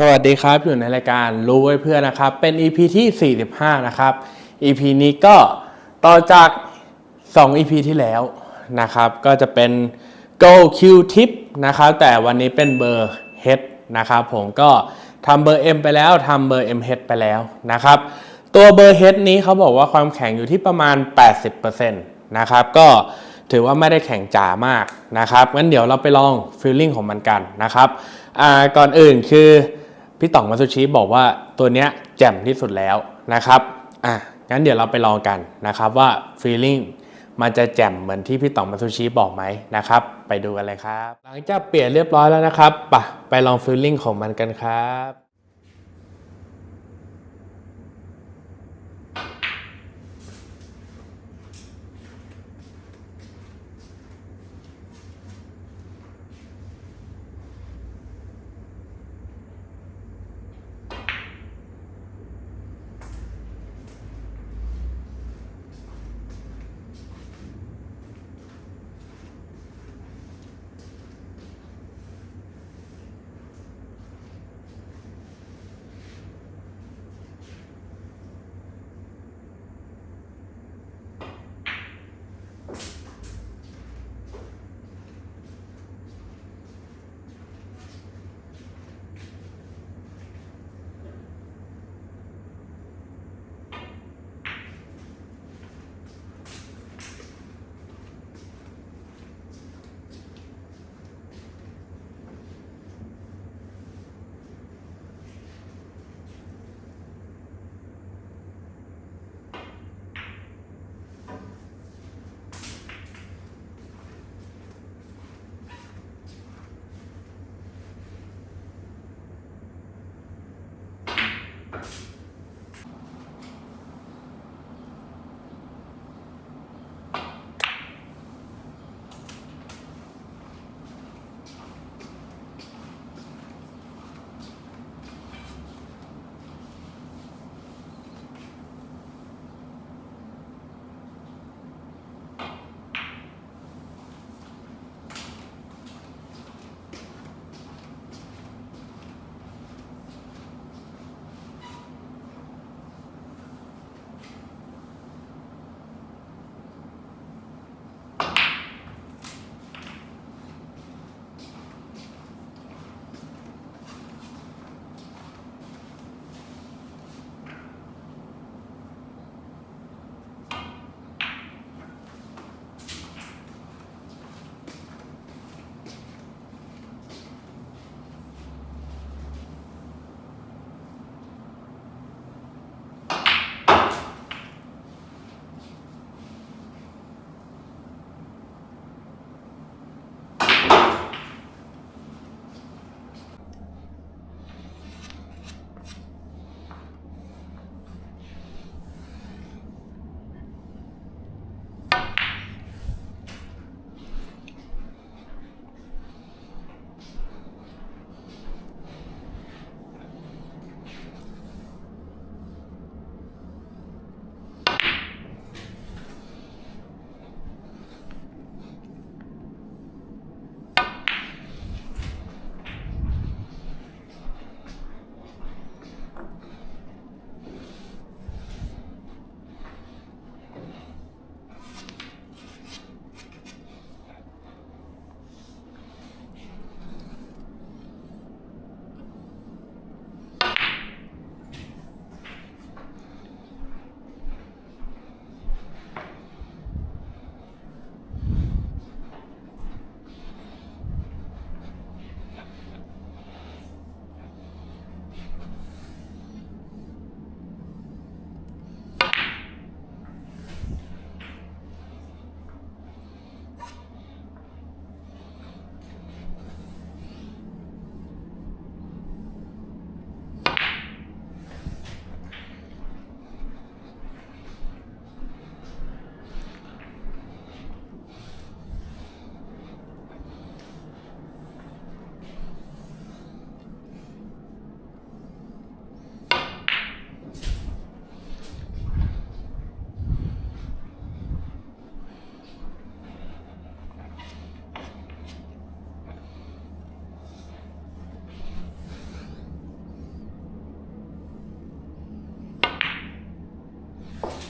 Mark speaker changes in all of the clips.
Speaker 1: สวัสดีครับอยู่ในรายการรู้ไว้เพื่อนนะครับ เป็น EP ที่ 45 นะครับ EP นี้ก็ต่อจาก 2 EP ที่แล้วนะครับ ก็จะเป็น Go Q Tip นะครับ แต่วันนี้เป็นเบอร์ Head นะครับ ผมก็ทำเบอร์ M ไปแล้วทำเบอร์ M Head ไปแล้วนะครับ ตัวเบอร์ Head นี้เขาบอกว่าความแข็งอยู่ที่ประมาณ 80%นะครับ ก็ถือว่าไม่ได้แข็งจ๋ามากนะครับงั้นเดี๋ยวเราไปลองฟีลลิ่งของมันกันนะครับก่อนอื่นคือ พี่ต่องมาซูชิบอกว่าตัวเนี้ยแจ่มที่สุดแล้วนะครับอะงั้นเดี๋ยวเราไปลองกันนะครับว่าฟีลิ่งมันจะแจ่มเหมือนที่พี่ต่องมาซูชิบอกไหมนะครับ ไปดูกันเลยครับ หลังจากเปลี่ยนเรียบร้อยแล้วนะครับปะไปลองฟีลลิ่งของมันกันครับ
Speaker 2: Yeah.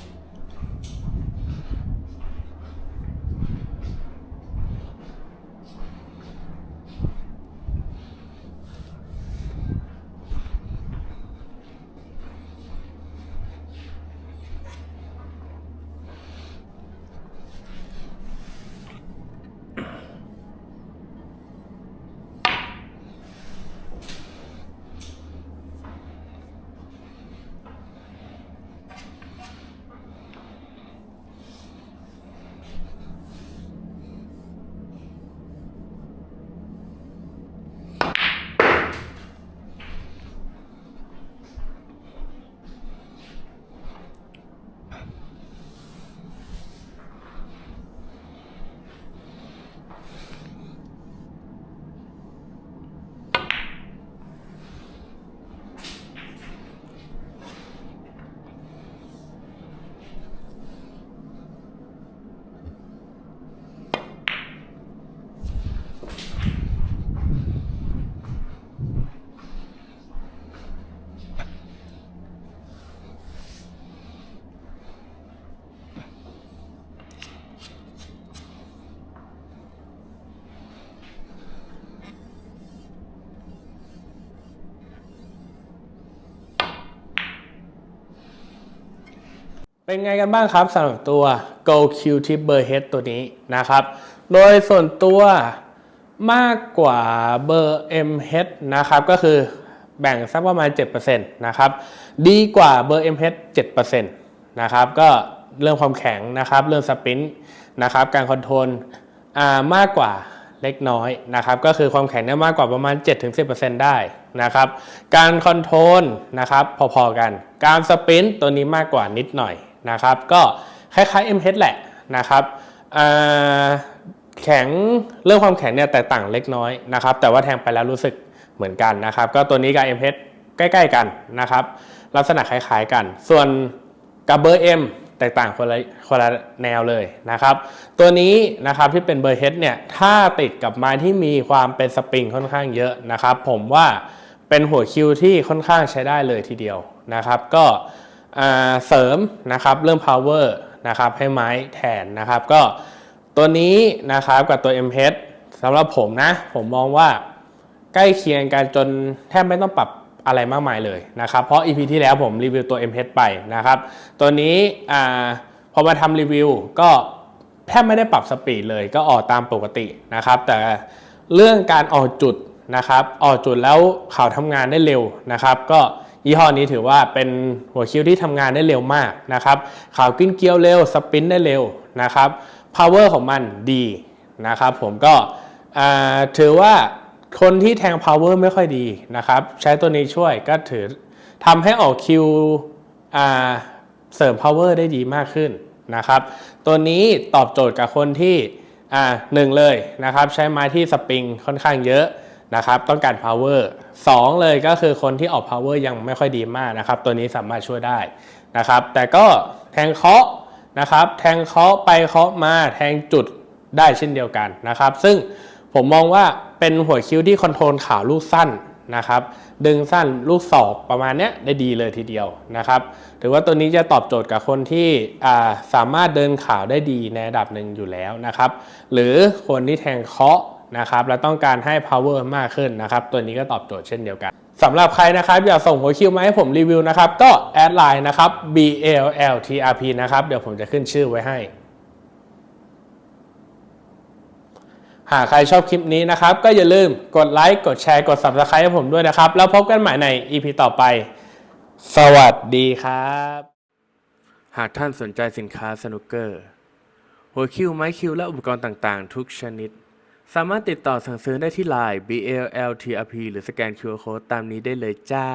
Speaker 1: เป็นไงกันบ้างครับสำหรับตัว Go Q Tip Ber Head ตัวนี้นะครับ โดยส่วนตัวมากกว่าเบอร์ M Head นะครับ ก็คือแบ่งสักประมาณ 7%นะครับ ดีกว่าเบอร์ M Head 7%นะครับ ก็เรื่องความแข็งนะครับ เรื่องสปินนะครับ การคอนโทรลอ่ามากกว่าเล็กน้อยนะครับ ก็คือความแข็งเนี่ยมากกว่าประมาณ 7-10%ได้นะครับ การคอนโทรลนะครับพอๆกัน การสปินตัวนี้มากกว่านิดหน่อย นะครับ ก็คล้ายๆ m h แหละนะครับแข็งเรื่องความแข็งเนี่ยแตกต่างเล็กน้อยนะครับ แต่ว่าแทงไปแล้วรู้สึกเหมือนกันนะครับ ก็ตัวนี้กับ m h ใกล้ๆกันนะครับ ลักษณะคล้ายๆกัน ส่วนกับเบอร์ M แตกต่างคนละคนละแนวเลยนะครับ ตัวนี้นะครับที่เป็นเบอร์เฮดเนี่ยถ้าติดกับไม้ที่มีความเป็นสปริงค่อนข้างเยอะนะครับ ผมว่าเป็นหัวคิวที่ค่อนข้างใช้ได้เลยทีเดียวนะครับ ก็ เสริมนะครับเรื่อง power นะครับให้ไม้แทนนะครับ ก็ตัวนี้นะครับกับตัว M Head สำหรับผมนะ ผมมองว่าใกล้เคียงกันจนแทบไม่ต้องปรับอะไรมากมายเลยนะครับ เพราะ EP ที่แล้วผมรีวิวตัว M Head ไปนะครับ ตัวนี้อพอมาทำรีวิวก็แทบไม่ได้ปรับสปีดเลยก็ออกตามปกตินะครับ แต่เรื่องการออกจุดนะครับ ออกจุดแล้วเขาวทำงานได้เร็วนะครับ ก็ ยี่ห้อนี้ถือว่าเป็นหัวคิ้วที่ทำงานได้เร็วมากนะครับข่าวกิ้นเกลียวเร็วสปรินต์ได้เร็วนะครับ power ของมันดีนะครับ ผมก็ถือว่าคนที่แทง power ไม่ค่อยดีนะครับ ใช้ตัวนี้ช่วยก็ถือทำให้ออกคิวเสริม power ได้ดีมากขึ้นนะครับ ตัวนี้ตอบโจทย์กับคนที่หนึ่งเลยนะครับ ใช้ไม้ที่สปริงค่อนข้างเยอะ นะครับต้องการ power สองเลยก็คือคนที่ออก power ยังไม่ค่อยดีมากนะครับตัวนี้สามารถช่วยได้นะครับแต่ก็แทงเคาะนะครับแทงเคาะไปเคาะมาแทงจุดได้เช่นเดียวกันนะครับ ซึ่งผมมองว่าเป็นหัวคิ้วที่คอนโทรลขาวลูกสั้นนะครับดึงสั้นลูกศอกประมาณนี้ได้ดีเลยทีเดียวนะครับถือว่าตัวนี้จะตอบโจทย์กับคนที่าสามารถเดินข่าวได้ดีในระดับหนึ่งอยู่แล้วนะครับ หรือคนที่แทงเคาะ นะครับและต้องการให้ power มากขึ้นนะครับ ตัวนี้ก็ตอบโจทย์เช่นเดียวกันสำหรับใครนะครับอยากส่งหัวคิวมาให้ผมรีวิวนะครับก็แอดไลน์นะครับ BLLTRP นะครับเดี๋ยวผมจะขึ้นชื่อไว้ให้ หากใครชอบคลิปนี้นะครับ ก็อย่าลืมกดไลค์กดแชร์กด Subscribe ให้ผมด้วยนะครับ แล้วพบกันใหม่ใน EP ต่อไป สวัสดีครับ หากท่านสนใจสินค้าสนุกเกอร์ หัวคิวไม้คิวและอุปกรณ์ต่างๆ ทุกชนิด สามารถติดต่อสั่งซื้อได้ที่ไลน์ BLLTRP หรือสแกน QR Code ตามนี้ได้เลยจ้า